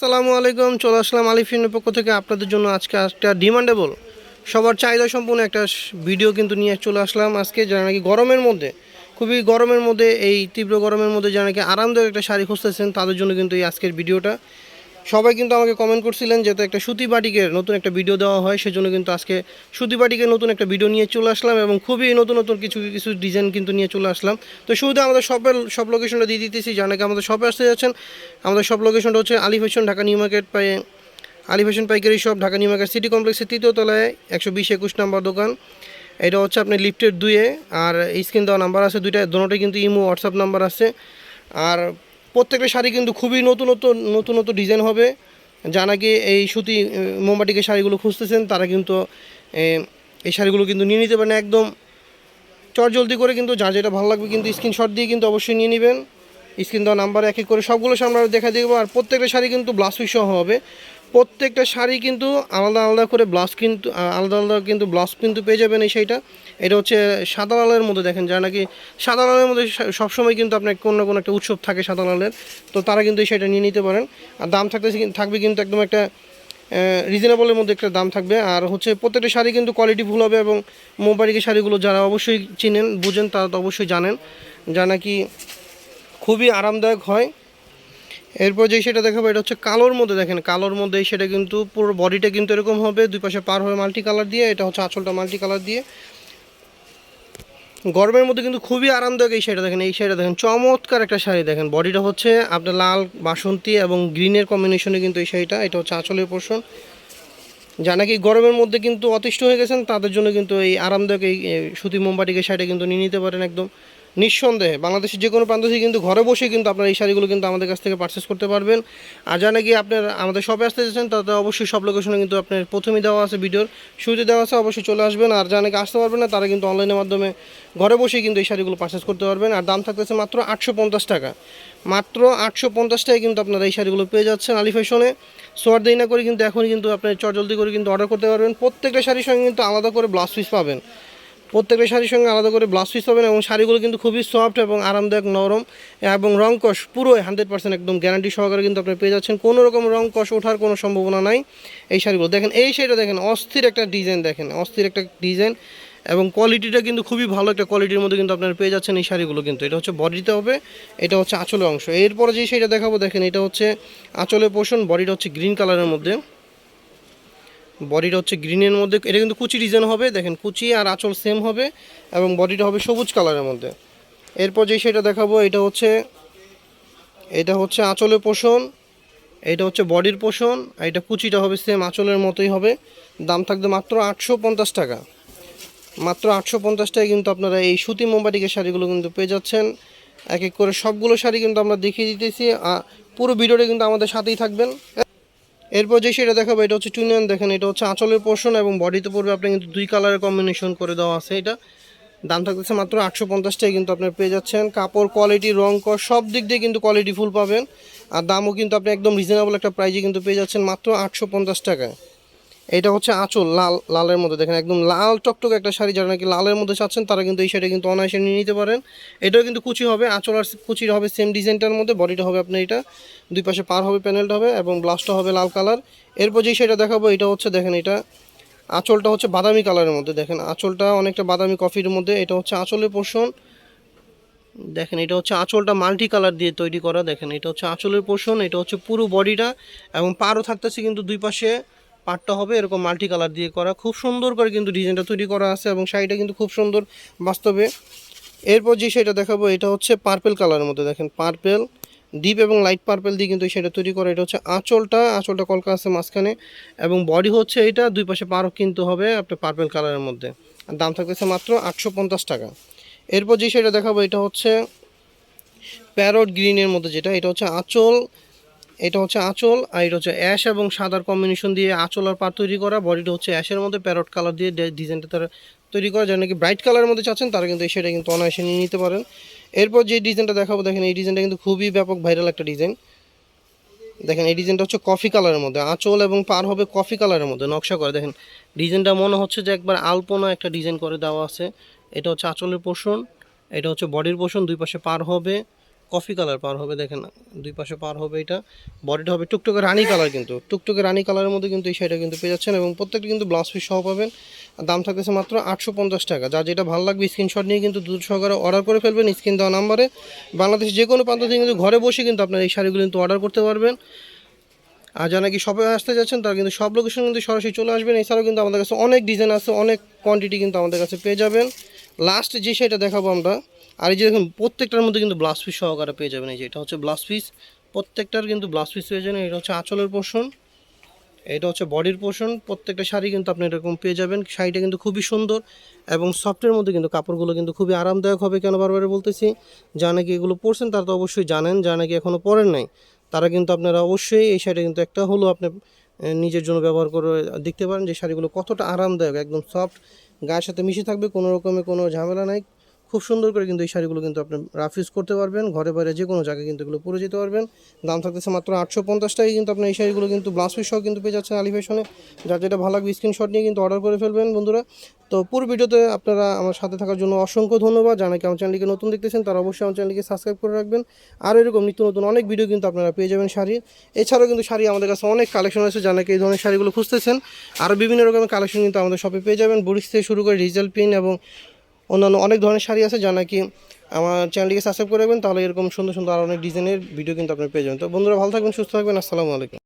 আসসালামু আলাইকুম, চলে আসলাম আলিফিনের পক্ষ থেকে আপনাদের জন্য আজকে একটা ডিমান্ডেবল। সবার চাহিদা সম্পূর্ণ একটা ভিডিও কিন্তু নিয়ে চলে আসলাম। আজকে যারা নাকি গরমের মধ্যে, খুবই গরমের মধ্যে, এই তীব্র গরমের মধ্যে যারা নাকি আরামদায়ক একটা শাড়ি খুঁজতেছেন, তাদের জন্য কিন্তু এই আজকের ভিডিওটা সবাই কিন্তু আমাকে কমেন্ট করছিলেন যেহেতু একটা সুতি বাটিকের নতুন একটা ভিডিও দেওয়া হয়। সেজন্য কিন্তু আজকে সুতি বাটিকের নতুন একটা ভিডিও নিয়ে চলে আসলাম এবং খুবই নতুন নতুন কিছু কিছু ডিজাইন কিন্তু নিয়ে চলে আসলাম। তো শুরুতে আমাদের শপের সব লোকেশনটা দিয়ে দিতেছি। যারা নাকি আমাদের শপে আসতে যাচ্ছেন। আমাদের সব লোকেশনটা হচ্ছে Ali fashion Dhaka new market পাই আলি ফ্যাশন পাইকারি shop Dhaka new market city কমপ্লেক্সের তৃতীয় তলায়, একশো বিশ একুশ নাম্বার দোকান। এটা হচ্ছে আপনি লিফটের দুয়ে। আর স্ক্রিন দেওয়া নাম্বার আছে দুইটা। দোনোটাই কিন্তু ইমো হোয়াটসঅ্যাপ নাম্বার আছে। আর প্রত্যেকটা শাড়ি কিন্তু খুবই নতুন নতুন নতুন ডিজাইন হবে। যা নাকি এই সুতি মোমবাটিকে শাড়িগুলো খুঁজতেছেন, তারা কিন্তু এই শাড়িগুলো কিন্তু নিয়ে নিতে পারেন একদম চটজলদি করে কিন্তু যা যেটা ভালো লাগবে কিন্তু স্ক্রিনশট দিয়ে কিন্তু অবশ্যই নিয়ে নেবেন। স্ক্রিন দেওয়া নাম্বার এক এক করে সবগুলো সামনে দেখা দেবো, আর প্রত্যেকটা শাড়ি কিন্তু ব্লাউজ পিস হবে। প্রত্যেকটা শাড়ি কিন্তু আলাদা আলাদা করে ব্লাউজ কিন্তু আলাদা আলাদা কিন্তু ব্লাউজ কিন্তু পেয়ে যাবেন এই শাড়িটা। এটা হচ্ছে সাদা লালের মধ্যে দেখেন, যারা নাকি সাদা লালের মধ্যে সবসময় কিন্তু আপনার কোনো না কোনো একটা উৎসব থাকে সাদা লালের, তো তারা কিন্তু এই শাড়িটা নিয়ে নিতে পারেন। আর দাম থাকতে থাকবে কিন্তু একদম একটা রিজনেবলের মধ্যে একটা দাম থাকবে। আর হচ্ছে প্রত্যেকটা শাড়ি কিন্তু কোয়ালিটি ভুল হবে এবং মোবাইলের শাড়িগুলো যারা অবশ্যই চিনেন, বুঝেন, তারা তো অবশ্যই জানেন। যা নাকি খুবই আরামদায়ক হয় এরপর যে সেটা দেখাবো, এটা হচ্ছে কালোর মধ্যে দেখেন, কালোর মধ্যে সেটা কিন্তু পুরো বডিটা কিন্তু এরকম হবে, দুই পাশে পার হবে মাল্টি কালার দিয়ে, এটা হচ্ছে আঁচলটা মাল্টি কালার দিয়ে। গরমের মধ্যে কিন্তু খুবই আরামদায়ক এই শাড়িটা দেখেন, এই শাড়িটা দেখেন, চমৎকার একটা শাড়ি দেখেন, বডিটা হচ্ছে আপনার লাল বাসন্তী এবং গ্রিনের কম্বিনেশনে কিন্তু এই শাড়িটা, এটা হচ্ছে আঁচলের পোর্শন যা নাকি গরমের মধ্যে কিন্তু অতিষ্ঠ হয়ে গেছেন, তাদের জন্য কিন্তু এই আরামদায়ক এই সুতি মোমবাটিকের শাড়িটা কিন্তু নিয়ে নিতে পারেন একদম। নিঃসন্দেহে বাংলাদেশের যে কোনো প্রান্ত থেকে কিন্তু ঘরে বসে কিন্তু আপনার এই শাড়িগুলো কিন্তু আমাদের কাছ থেকে পারচেস করতে পারবেন। আর যা নাকি আপনার আমাদের শপে আসতে চাচ্ছেন তাতে অবশ্যই সব লোকেশনে কিন্তু আপনার প্রথমেই দেওয়া আছে ভিডিওর শুরুতে দেওয়া আছে, অবশ্যই চলে আসবেন। আর যা নাকি আসতে পারবেন না, তারা কিন্তু অনলাইনের মাধ্যমে ঘরে বসেই কিন্তু এই শাড়িগুলো পারচেস করতে পারবেন। আর দাম থাকতেছে মাত্র আটশো পঞ্চাশ টাকা। মাত্র আটশো পঞ্চাশ টাকায় কিন্তু আপনারা এই শাড়িগুলো পেয়ে যাচ্ছেন আলি ফ্যাশনে সোয়ার দেই না করে কিন্তু এখন কিন্তু আপনি চটজলদি করে কিন্তু অর্ডার করতে পারবেন। প্রত্যেকটা শাড়ির সঙ্গে কিন্তু আলাদা করে ব্লাউজ পিস পাবেন। প্রত্যেকটা শাড়ির সঙ্গে আলাদা করে ব্লাউজ পিস পাবেন এবং শাড়িগুলো কিন্তু খুবই সফট এবং আরামদায়ক, নরম এবং রং কষ পুরো হান্ড্রেড পার্সেন্ট একদম গ্যারান্টি সহকারে কিন্তু আপনি পেয়ে যাচ্ছেন। কোনো রকম রং কষ ওঠার কোনো সম্ভাবনা নাই এই শাড়িগুলো। দেখেন, এই শাড়িটা দেখেন, অস্থির একটা ডিজাইন দেখেন, অস্থির একটা ডিজাইন এবং কোয়ালিটিটা কিন্তু খুবই ভালো একটা কোয়ালিটির মধ্যে কিন্তু আপনারা পেয়ে যাচ্ছেন এই শাড়িগুলো কিন্তু। এটা হচ্ছে বডিতে হবে, এটা হচ্ছে আঁচলের অংশ। এরপরে যে শাড়িটা দেখাবো, দেখেন এটা হচ্ছে আঁচলের পোষণ বডিটা হচ্ছে গ্রিন কালারের মধ্যে। বডিটা হচ্ছে গ্রিনের মধ্যে। এটা কিন্তু কুচি ডিজাইন হবে, দেখেন, কুচি আর আঁচল সেম হবে এবং বডিটা হবে সবুজ কালারের মধ্যে। এরপর যে সেটা দেখাবো, এটা হচ্ছে এটা হচ্ছে আঁচলের পোষণ এটা হচ্ছে বডির পোষণ আর এটা কুচিটা হবে সেম আঁচলের মতোই হবে। দাম থাকবে মাত্র আটশো পঞ্চাশ টাকা। মাত্র আটশো পঞ্চাশ টাকায় কিন্তু আপনারা এই সুতি মোমবাটিকের শাড়িগুলো কিন্তু পেয়ে যাচ্ছেন। এক এক করে সবগুলো শাড়ি কিন্তু আমরা দেখিয়ে দিতেছি। পুরো ভিডিওটা কিন্তু আমাদের সাথেই থাকবেন। এরপর যে সেটা দেখাবো, এটা হচ্ছে টুনিয়ন। দেখেন, এটা হচ্ছে আঁচলের পোর্শন এবং বডিতে পড়বে আপনি কিন্তু দুই কালারের কম্বিনেশন করে দেওয়া আছে এটা। দাম থাকতেছে মাত্র আটশো পঞ্চাশ টাকা কিন্তু আপনার পেয়ে যাচ্ছেন। কাপড় কোয়ালিটি রং কর, সব দিক দিয়ে কিন্তু কোয়ালিটি ফুল পাবেন। আর দামও কিন্তু আপনি একদম রিজনেবল একটা প্রাইজে কিন্তু পেয়ে যাচ্ছেন মাত্র আটশো পঞ্চাশ টাকায়। এটা হচ্ছে আঁচল লাল, লালের মধ্যে। দেখেন একদম লাল টকটক একটা শাড়ি, যারা নাকি লালের মধ্যে চাচ্ছেন, তারা কিন্তু এই শাড়ি কিন্তু অনায়াসে নিয়ে নিতে পারেন। এটাও কিন্তু কুচি হবে, আঁচল আর কুচির হবে সেম ডিজাইনটার মধ্যে। বডিটা হবে আপনার এটা, দুই পাশে পার হবে প্যানেলটা হবে এবং ব্লাউজটা হবে লাল কালার এরপর যেই শাড়িটা দেখাবো, এটা হচ্ছে দেখেন এটা, আঁচলটা হচ্ছে বাদামি কালারের মধ্যে। দেখেন আঁচলটা অনেকটা বাদামি কফির মধ্যে, এটা হচ্ছে আঁচলের পোর্শন দেখেন এটা হচ্ছে আঁচলটা মাল্টি কালার দিয়ে তৈরি করা। দেখেন এটা হচ্ছে আঁচলের পোর্শন এটা হচ্ছে পুরো বডিটা এবং পারও থাকতেছে কিন্তু দুই পাশে। পাটটা হবে, এরকম মাল্টি কালার দিয়ে করা। খুব সুন্দর করে কিন্তু ডিজাইনটা তৈরি করা আছে এবং শাড়িটা কিন্তু খুব সুন্দর বাস্তবে। এরপর যে শাড়িটা দেখাবো, এটা হচ্ছে পার্পেল কালারের মধ্যে। দেখেন পার্পেল ডিপ এবং লাইট পার্পেল দিয়ে কিন্তু শাড়িটা তৈরি করা। এটা হচ্ছে আঁচলটা আঁচলটা কলকা আছে মাঝখানে এবং বডি হচ্ছে এটা, দুই পাশে পারক কিন্তু হবে আপনার পার্পেল কালারের মধ্যে। দাম থাকতেছে মাত্র আটশো পঞ্চাশ টাকা। এরপর যে শাড়িটা দেখাবো, এটা হচ্ছে প্যারট গ্রিনের মধ্যে যেটা, এটা হচ্ছে আঁচল এটা হচ্ছে আঁচল, আর এটা হচ্ছে অ্যাশ এবং সাদার কম্বিনেশন দিয়ে আঁচল আর পার তৈরি করা। বডিটা হচ্ছে অ্যাশের মধ্যে প্যারট কালার দিয়ে ডিজাইনটা তারা তৈরি করা। যারা নাকি ব্রাইট কালারের মধ্যে চাচ্ছেন, তারা কিন্তু সেটা কিন্তু অনায়াসে নিয়ে নিতে পারেন। এরপর যে ডিজাইনটা দেখাবো, দেখেন এই ডিজাইনটা কিন্তু খুবই ব্যাপক ভাইরাল একটা ডিজাইন দেখেন এই ডিজাইনটা হচ্ছে কফি কালারের মধ্যে। আঁচল এবং পার হবে কফি কালারের মধ্যে, নকশা করে। দেখেন ডিজাইনটা মনে হচ্ছে যে একবার আলপনা একটা ডিজাইন করে দেওয়া আছে। এটা হচ্ছে আঁচলের পোষণ এটা হচ্ছে বডির পোষণ দুই পাশে পার হবে। কফি কালার পার হবে, দেখেন, দুই পাশে পার হবে এটা। বডিটা হবে টুকটুকে রানি কালার কিন্তু। টুকটুকে রানি কালারের মধ্যে কিন্তু এই শাড়িটা কিন্তু পেয়ে যাচ্ছেন এবং প্রত্যেকটা কিন্তু ব্লাউজ পিস সহ পাবেন। দাম থাকতেছে মাত্র আটশো পঞ্চাশ টাকা। যা যেটা ভালো লাগবে স্ক্রিনশট নিয়ে কিন্তু দুধ সহকারে অর্ডার করে ফেলবেন স্ক্রিন দেওয়া নাম্বারে বাংলাদেশের যে কোনো প্রান্ত থেকে কিন্তু ঘরে বসে কিন্তু আপনার এই শাড়িগুলো কিন্তু অর্ডার করতে পারবেন। আর যারা কি শপে আসতে যাচ্ছেন, তারা কিন্তু সব লোকেশন কিন্তু সরাসরি চলে আসবেন। এছাড়াও কিন্তু আমাদের কাছে অনেক ডিজাইন আছে, অনেক কোয়ান্টিটি কিন্তু আমাদের কাছে পেয়ে যাবেন। লাস্ট যে সেটা দেখাবো আমরা আর এই যে দেখুন, প্রত্যেকটার মধ্যে কিন্তু ব্লাউজ পিস সহকারে পেয়ে যাবেন। এই যে এটা হচ্ছে ব্লাউজ পিস প্রত্যেকটার কিন্তু ব্লাউজ পিস পেয়ে যাবেন। এটা হচ্ছে আঁচলের পোর্শন এটা হচ্ছে বডির পোর্শন প্রত্যেকটা শাড়ি কিন্তু আপনি এরকম পেয়ে যাবেন। শাড়িটা কিন্তু খুবই সুন্দর এবং সফটের মধ্যে কিন্তু কাপড়গুলো কিন্তু খুবই আরামদায়ক হবে কেন বারবার বলতেছি? যা নাকি এগুলো পরছেন, তারা তো অবশ্যই জানেন। যা নাকি এখনও পরেন নাই, তারা কিন্তু আপনারা অবশ্যই এই শাড়িটা কিন্তু একটা হলো আপনি নিজের জন্য ব্যবহার করে দেখতে পারেন যে শাড়িগুলো কতটা আরামদায়ক, একদম সফট গায়ের সাথে মিশে থাকবে, কোনো রকমের কোনো ঝামেলা নাই। খুব সুন্দর করে কিন্তু এই শাড়িগুলো কিন্তু আপনি রাফ ইউজ করতে পারবেন। ঘরে বাইরে যে কোনো জায়গায় কিন্তু এগুলো পরে যেতে পারবেন। দাম থাকতেছে মাত্র আটশো পঞ্চাশ টাকায় কিন্তু আপনি এই শাড়িগুলো কিন্তু ব্লাউজ পিস সহ কিন্তু পেয়ে যাচ্ছেন আলি যার যেটা ভালো লাগবে স্ক্রিনশট নিয়ে কিন্তু অর্ডার করে ফেলবেন বন্ধুরা। তো পুরো ভিডিওতে আপনারা আমার সাথে থাকার জন্য অসংখ্য ধন্যবাদ। যারা নাকি আমার চ্যানেলকে নতুন দেখতেছেন, তারা অবশ্যই আমার চ্যানেলকে সাবস্ক্রাইব করে রাখবেন। আর এরকম নিত্য নতুন অনেক ভিডিও কিন্তু আপনারা পেয়ে যাবেন শাড়ির এছাড়াও কিন্তু শাড়ি আমাদের কাছে অনেক কালেকশন আছে যা নাকি এই ধরনের শাড়িগুলো খুঁজতেছেন। আরও বিভিন্ন রকমের কালেকশন কিন্তু আমাদের শপে পেয়ে যাবেন। বুড়িস থেকে শুরু করে ডিজিটাল পিন এবং অন্যান্য অনেক ধরনের শাড়ি আছে যা নাকি আমার চ্যানেলটিকে সাবস্ক্রাইব করে রাখবেন, তাহলে এরকম সুন্দর সুন্দর আরও অনেক ডিজাইনের ভিডিও কিন্তু আপনি পেয়ে যাবেন। তো বন্ধুরা, ভালো থাকবেন, সুস্থ থাকবেন, আসসালামু আলাইকুম।